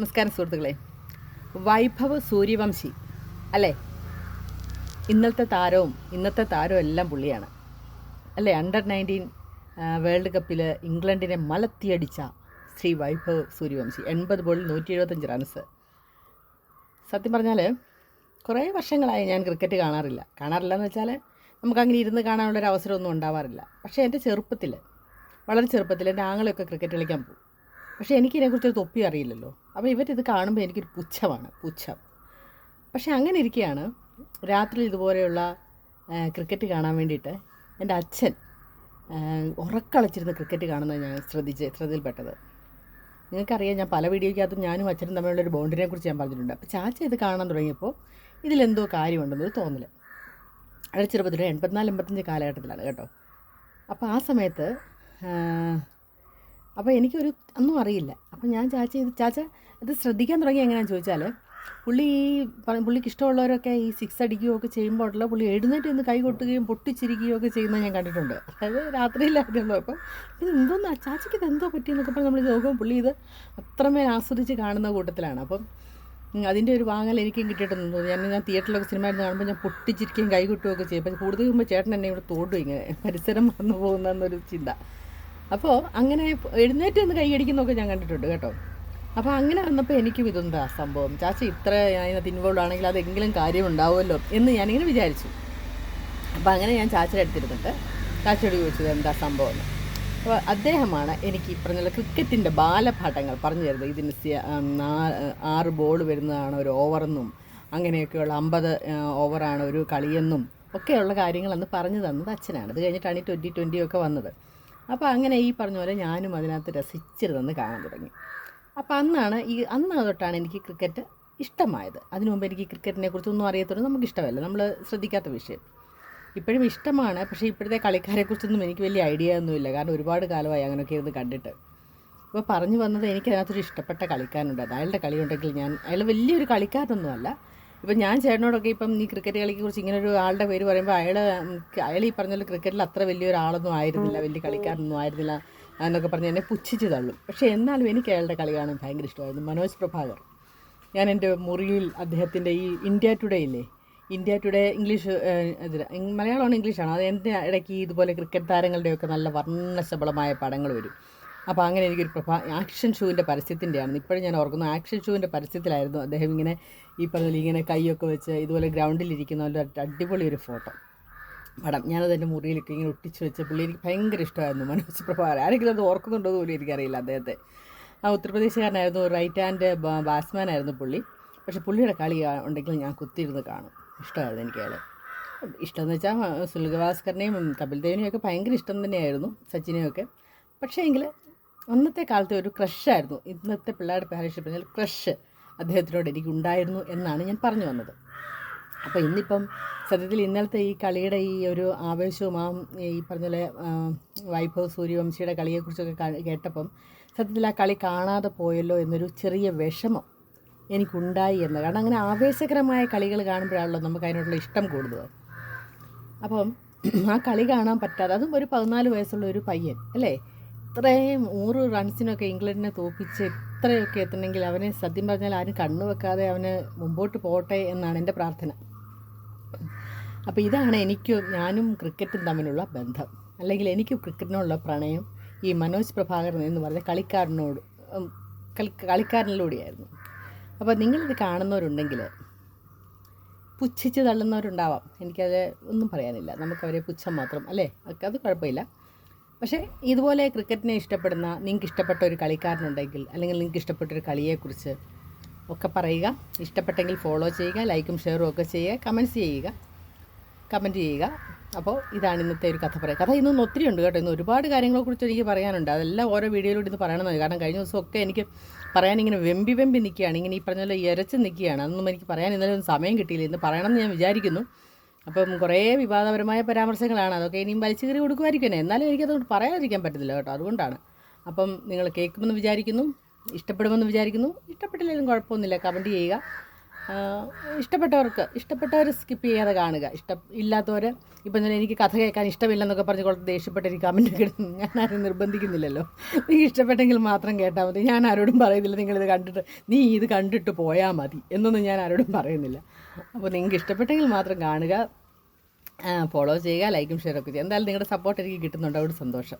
നമസ്കാരം സുഹൃത്തുക്കളെ. വൈഭവ് സൂര്യവംശി അല്ലേ? ഇന്നത്തെ താരവും ഇന്നത്തെ താരവും എല്ലാം പുള്ളിയാണ്. അല്ലേ? അണ്ടർ നയന്റീൻ വേൾഡ് കപ്പിൽ ഇംഗ്ലണ്ടിനെ മലത്തിയടിച്ച ശ്രീ വൈഭവ് സൂര്യവംശി. എൺപത് ബോളിൽ നൂറ്റി എഴുപത്തഞ്ച് റൺസ് സത്യം പറഞ്ഞാൽ കുറേ വർഷങ്ങളായി ഞാൻ ക്രിക്കറ്റ് കാണാറില്ല. കാണാറില്ല എന്ന് വെച്ചാൽ നമുക്കങ്ങനെ ഇരുന്ന് കാണാനുള്ളൊരു അവസരമൊന്നും ഉണ്ടാവാറില്ല. പക്ഷേ എന്റെ ചെറുപ്പത്തിൽ വളരെ ചെറുപ്പത്തിൽ എന്റെ ആങ്ങളെയൊക്കെ ക്രിക്കറ്റ് കളിക്കാൻ പോകും. പക്ഷേ എനിക്കിതിനെക്കുറിച്ചൊരു തൊപ്പി അറിയില്ലല്ലോ. അപ്പോൾ ഇവരിത് കാണുമ്പോൾ എനിക്കൊരു പുച്ഛമാണ് പുച്ഛം. പക്ഷേ അങ്ങനെ ഇരിക്കുകയാണ്. രാത്രി ഇതുപോലെയുള്ള ക്രിക്കറ്റ് കാണാൻ വേണ്ടിയിട്ട് എന്റെ അച്ഛൻ ഉറക്കളച്ചിരുന്ന് ക്രിക്കറ്റ് കാണുന്നത് ഞാൻ ശ്രദ്ധിച്ച് ശ്രദ്ധയിൽപ്പെട്ടത്. നിങ്ങൾക്കറിയാം ഞാൻ പല വീഡിയോയ്ക്കകത്തും ഞാനും അച്ഛനും തമ്മിലുള്ള ഒരു ബോണ്ടിനെ കുറിച്ച് ഞാൻ പറഞ്ഞിട്ടുണ്ട്. അപ്പോൾ ചാച്ച ഇത് കാണാൻ തുടങ്ങിയപ്പോൾ ഇതിലെന്തോ കാര്യമുണ്ടെന്നൊരു തോന്നൽ അവിടെ ചെറുപ്പത്തിൽ എൺപത്തിനാല് എൺപത്തഞ്ച് കാലഘട്ടത്തിലാണ് കേട്ടോ. അപ്പോൾ ആ സമയത്ത് അപ്പോൾ എനിക്കൊരു ഒന്നും അറിയില്ല. അപ്പോൾ ഞാൻ ചാച്ച ഇത് ചാച്ച ഇത് ശ്രദ്ധിക്കാൻ തുടങ്ങി എങ്ങനെയാണെന്ന് ചോദിച്ചാൽ പുള്ളി ഈ പുള്ളിക്ക് ഇഷ്ടമുള്ളവരൊക്കെ ഈ സിക്സ് അടിക്കുകയോ ഒക്കെ ചെയ്യുമ്പോൾ ഉള്ള പുള്ളി എഴുന്നേറ്റ് നിന്ന് കൈ കൊട്ടുകയും പൊട്ടിച്ചിരിക്കുകയോ ഒക്കെ ചെയ്യുന്നത് ഞാൻ കണ്ടിട്ടുണ്ട്. അതായത് രാത്രിയിലായിരുന്നു അപ്പം ഇത് എന്തോന്ന് ചാച്ചയ്ക്ക് ഇത് എന്തോ പറ്റിയെന്നൊക്കെ പറഞ്ഞ് നമ്മൾ നോക്കുമ്പോൾ പുള്ളി ഇത് അത്രമേൽ ആസ്വദിച്ച് കാണുന്ന കൂട്ടത്തിലാണ്. അപ്പം അതിന്റെ ഒരു വാങ്ങൽ എനിക്കും കിട്ടിയിട്ടുണ്ട് ഞാൻ ഞാൻ തിയേറ്ററിലൊക്കെ സിനിമ ഇരുന്ന് കാണുമ്പോൾ ഞാൻ പൊട്ടിച്ചിരിക്കുകയും കൈ കൊട്ടുകയൊക്കെ ചെയ്യും. അപ്പം കൂടുതൽ ചെയ്യുമ്പോൾ ചേട്ടൻ എന്നെ ഇവിടെ തോടും ഇങ്ങനെ. പരിസരം മറന്നു പോകുന്നതെന്നൊരു ചിന്ത. അപ്പോൾ അങ്ങനെ എഴുന്നേറ്റ് നിന്ന് കൈയടിക്കുന്നൊക്കെ ഞാൻ കണ്ടിട്ടുണ്ട് കേട്ടോ. അപ്പോൾ അങ്ങനെ വന്നപ്പോൾ എനിക്കും ഇതെന്താ സംഭവം? ചാച്ചി ഇത്ര അതിനകത്ത് ഇൻവോൾവ് ആണെങ്കിൽ അതെങ്കിലും കാര്യം ഉണ്ടാവുമല്ലോ എന്ന് ഞാനിങ്ങനെ വിചാരിച്ചു. അപ്പോൾ അങ്ങനെ ഞാൻ ചാച്ചിയുടെ അടുത്തിരുന്നിട്ട് ചാച്ചിയോട് ചോദിച്ചത് എന്താ സംഭവം എന്ന്. അപ്പോൾ അദ്ദേഹമാണ് എനിക്ക് ഈ പറഞ്ഞ ക്രിക്കറ്റിന്റെ ബാലപാഠങ്ങൾ പറഞ്ഞു തരുന്നത്. ഇതിന് ആറ് ബോൾ വരുന്നതാണ് ഒരു ഓവറെന്നും അങ്ങനെയൊക്കെയുള്ള അമ്പത് ഓവറാണ് ഒരു കളിയെന്നും ഒക്കെയുള്ള കാര്യങ്ങളെന്ന് പറഞ്ഞു തന്നത് അച്ഛനാണ്. അത് കഴിഞ്ഞിട്ടാണ് ഈ ട്വന്റി ട്വന്റി ഒക്കെ വന്നത്. അപ്പോൾ അങ്ങനെ ഈ പറഞ്ഞ പോലെ ഞാനും അതിനകത്ത് രസിച്ചിരുന്നെന്ന് കാണാൻ തുടങ്ങി. അപ്പോൾ അന്നാണ് ഈ അന്ന് തൊട്ടാണ് എനിക്ക് ക്രിക്കറ്റ് ഇഷ്ടമായത്. അതിനു മുമ്പ് എനിക്ക് ക്രിക്കറ്റിനെ കുറിച്ചൊന്നും അറിയത്തുള്ളൂ നമുക്ക് ഇഷ്ടമല്ല. നമ്മൾ ശ്രദ്ധിക്കാത്ത വിഷയം. ഇപ്പോഴും ഇഷ്ടമാണ്. പക്ഷേ ഇപ്പോഴത്തെ കളിക്കാരെക്കുറിച്ചൊന്നും എനിക്ക് വലിയ ഐഡിയ ഒന്നുമില്ല കാരണം ഒരുപാട് കാലമായി അങ്ങനെയൊക്കെ ഇരുന്ന് കണ്ടിട്ട്. അപ്പോൾ പറഞ്ഞു വന്നത് എനിക്ക് അതിനകത്തൊരു ഇഷ്ടപ്പെട്ട കളിക്കാനുണ്ട് അയാളുടെ കളിയുണ്ടെങ്കിൽ ഞാൻ അയാൾ വലിയൊരു കളിക്കാരനൊന്നുമല്ല. ഇപ്പം ഞാൻ ചേട്ടനോടൊക്കെ ഇപ്പം നീ ക്രിക്കറ്റ് കളിയെ കുറിച്ച് ഇങ്ങനെ ഒരു ആളുടെ പേര് പറയുമ്പോൾ അയാൾ അയാൾ ഈ പറഞ്ഞ ക്രിക്കറ്റിൽ അത്ര വലിയൊരാളൊന്നും ആയിരുന്നില്ല വലിയ കളിക്കാരൊന്നും ആയിരുന്നില്ല എന്നൊക്കെ പറഞ്ഞ് എന്നെ പുച്ഛിച്ച് തള്ളും. പക്ഷേ എന്നാലും എനിക്ക് അയാളുടെ കളി കാണാൻ ഭയങ്കര ഇഷ്ടമായിരുന്നു. മനോജ് പ്രഭാകർ. ഞാൻ എന്റെ മുറിയിൽ അദ്ദേഹത്തിന്റെ ഈ ഇന്ത്യ ടുഡേ ഇല്ലേ? ഇന്ത്യ ടുഡേ ഇംഗ്ലീഷ് ഇതിൽ മലയാളമാണ് ഇംഗ്ലീഷാണ്. അത് എന്റെ ഇടയ്ക്ക് ഇതുപോലെ ക്രിക്കറ്റ് താരങ്ങളുടെയൊക്കെ നല്ല വർണശബളമായ പടങ്ങൾ വരും. അപ്പോൾ അങ്ങനെ എനിക്കൊരു പ്രഭാ ആക്ഷൻ ഷൂവിന്റെ പരസ്യത്തിന്റെയാണ് ഇപ്പോഴും ഞാൻ ഓർക്കുന്നു ആക്ഷൻ ഷൂവിന്റെ പരസ്യത്തിലായിരുന്നു അദ്ദേഹം ഇങ്ങനെ ഈ പറഞ്ഞ ഇങ്ങനെ കൈയൊക്കെ വെച്ച് ഇതുപോലെ ഗ്രൗണ്ടിലിരിക്കുന്ന ഒരു അടിപൊളി ഒരു ഫോട്ടോ. പടം. ഞാനത് എന്റെ മുറിയിലൊക്കെ ഇങ്ങനെ ഒട്ടിച്ച് വെച്ച പുള്ളി എനിക്ക് ഭയങ്കര ഇഷ്ടമായിരുന്നു മനോജ് പ്രഭാകർ ആരെങ്കിലും അത് ഓർക്കുന്നുണ്ടോ പോലും എനിക്കറിയില്ല അദ്ദേഹത്തെ. ആ ഉത്തർപ്രദേശുകാരനായിരുന്നു റൈറ്റ് ഹാൻഡ് ബാറ്റ്സ്മാൻ ആയിരുന്നു പുള്ളി. പക്ഷേ പുള്ളിയുടെ കളി ഉണ്ടെങ്കിൽ ഞാൻ കുത്തിയിരുന്ന് കാണും. ഇഷ്ടമായിരുന്നു എനിക്ക് അയാൾ ഇഷ്ടം എന്ന് വെച്ചാൽ സുനിൽ ഗവാസ്കറിനെയും കപിൽ ദേവിനെയും ഒക്കെ ഭയങ്കര ഇഷ്ടം തന്നെയായിരുന്നു സച്ചിനെയും ഒക്കെ. പക്ഷേ എങ്കിൽ അന്നത്തെ കാലത്തെ ഒരു ക്രഷായിരുന്നു ഇന്നത്തെ പിള്ളേരുടെ പാരിഷ് പറഞ്ഞാൽ ക്രഷ് അദ്ദേഹത്തിനോട് എനിക്ക് ഉണ്ടായിരുന്നു എന്നാണ് ഞാൻ പറഞ്ഞു വന്നത്. അപ്പോൾ ഇന്നിപ്പം സത്യത്തിൽ ഇന്നലത്തെ ഈ കളിയുടെ ഈ ഒരു ആവേശവും ആ ഈ പറഞ്ഞ പോലെ വൈഭവ് സൂര്യവംശിയുടെ കളിയെക്കുറിച്ചൊക്കെ കേട്ടപ്പം സത്യത്തിൽ ആ കളി കാണാതെ പോയല്ലോ എന്നൊരു ചെറിയ വിഷമം എനിക്കുണ്ടായി എന്ന്. കാരണം അങ്ങനെ ആവേശകരമായ കളികൾ കാണുമ്പോഴാണല്ലോ നമുക്ക് അതിനോടുള്ള ഇഷ്ടം കൂടുതൽ. അപ്പം ആ കളി കാണാൻ പറ്റാതെ അതും ഒരു പതിനാല് വയസ്സുള്ള ഒരു പയ്യൻ അല്ലേ? ഇത്രയും നൂറ് റൺസിനൊക്കെ ഇംഗ്ലണ്ടിനെ തോപ്പിച്ച് ഇത്രയൊക്കെ എത്തണമെങ്കിൽ അവനെ സത്യം പറഞ്ഞാൽ ആരും കണ്ണു വെക്കാതെ അവന് മുമ്പോട്ട് പോട്ടെ എന്നാണ് എന്റെ പ്രാർത്ഥന. അപ്പോൾ ഇതാണ് എനിക്ക് ഞാനും ക്രിക്കറ്റും തമ്മിലുള്ള ബന്ധം. അല്ലെങ്കിൽ എനിക്ക് ക്രിക്കറ്റിനോടുള്ള പ്രണയം. ഈ മനോജ് പ്രഭാകരൻ എന്ന് പറഞ്ഞ കളിക്കാരനോട് കളിക്കാരനിലൂടെയായിരുന്നു. അപ്പോൾ നിങ്ങളിത് കാണുന്നവരുണ്ടെങ്കിൽ പുച്ഛിച്ച് തള്ളുന്നവരുണ്ടാവാം. എനിക്കത് ഒന്നും പറയാനില്ല. നമുക്കവരെ പുച്ഛം മാത്രം അല്ലേ? അത് കുഴപ്പമില്ല. പക്ഷേ ഇതുപോലെ ക്രിക്കറ്റിനെ ഇഷ്ടപ്പെടുന്ന നിങ്ങൾക്ക് ഇഷ്ടപ്പെട്ട ഒരു കളിക്കാരനുണ്ടെങ്കിൽ അല്ലെങ്കിൽ നിങ്ങൾക്ക് ഇഷ്ടപ്പെട്ട ഒരു കളിയെക്കുറിച്ച് ഒക്കെ പറയുക ഇഷ്ടപ്പെട്ടെങ്കിൽ ഫോളോ ചെയ്യുക ലൈക്കും ഷെയറും ഒക്കെ ചെയ്യുക കമന്റ്സ് ചെയ്യുക കമന്റ് ചെയ്യുക. അപ്പോൾ ഇതാണ് ഇന്നത്തെ ഒരു കഥ പറയുക. കഥ ഇന്നൊന്നും ഒത്തിരി ഉണ്ട് കേട്ടോ. ഇന്ന് ഒരുപാട് കാര്യങ്ങളെക്കുറിച്ച് എനിക്ക് പറയാനുണ്ട്. അതെല്ലാം ഓരോ വീഡിയോയിലൂടെ ഇത് പറയണമെന്ന് കാരണം കഴിഞ്ഞ ദിവസമൊക്കെ എനിക്ക് പറയാനിങ്ങനെ വെമ്പി വെമ്പി നിൽക്കുകയാണ്. ഇങ്ങനെ ഈ പറഞ്ഞ പോലെ ഇരച്ച് നിൽക്കുകയാണ്. അതൊന്നും എനിക്ക് പറയാൻ ഇന്നലെ ഒന്നും സമയം കിട്ടിയില്ല. ഇന്ന് പറയണമെന്ന് ഞാൻ വിചാരിക്കുന്നു. അപ്പം കുറേ വിവാദപരമായ പരാമർശങ്ങളാണ്. അതൊക്കെ ഇനിയും വലിച്ചു കയറി കൊടുക്കുമായിരിക്കും എന്നാലും എനിക്കതുകൊണ്ട് പറയാതിരിക്കാൻ പറ്റത്തില്ല കേട്ടോ. അതുകൊണ്ടാണ്. അപ്പം നിങ്ങൾ കേൾക്കുമെന്ന് വിചാരിക്കുന്നു ഇഷ്ടപ്പെടുമെന്ന് വിചാരിക്കുന്നു. ഇഷ്ടപ്പെട്ടില്ലെങ്കിലും കുഴപ്പമൊന്നുമില്ല. കമന്റ് ചെയ്യുക. ഇഷ്ടപ്പെട്ടവർക്ക് ഇഷ്ടപ്പെട്ടവർ സ്കിപ്പ് ചെയ്യാതെ കാണുക. ഇഷ്ട ഇല്ലാത്തവർ ഇപ്പം തന്നെ എനിക്ക് കഥ കേൾക്കാൻ ഇഷ്ടമില്ലെന്നൊക്കെ പറഞ്ഞ് കുറച്ച് ദേഷ്യപ്പെട്ട് എനിക്ക് കമന്റ് കിട്ടും ഞാൻ ആരും നിർബന്ധിക്കുന്നില്ലല്ലോ. നീ ഇഷ്ടപ്പെട്ടെങ്കിൽ മാത്രം കേട്ടാൽ മതി. ഞാൻ ആരോടും പറയുന്നില്ല നിങ്ങളിത് കണ്ടിട്ട് നീ ഇത് കണ്ടിട്ട് പോയാൽ മതി എന്നൊന്നും ഞാൻ ആരോടും പറയുന്നില്ല. അപ്പോൾ നിങ്ങൾക്ക് ഇഷ്ടപ്പെട്ടെങ്കിൽ മാത്രം കാണുക. ഫോളോ ചെയ്യുക ലൈക്കും ഷെയറൊക്കെ ചെയ്യുക. എന്തായാലും നിങ്ങളുടെ സപ്പോർട്ട് എനിക്ക് കിട്ടുന്നുണ്ട്. അവിടെ സന്തോഷം.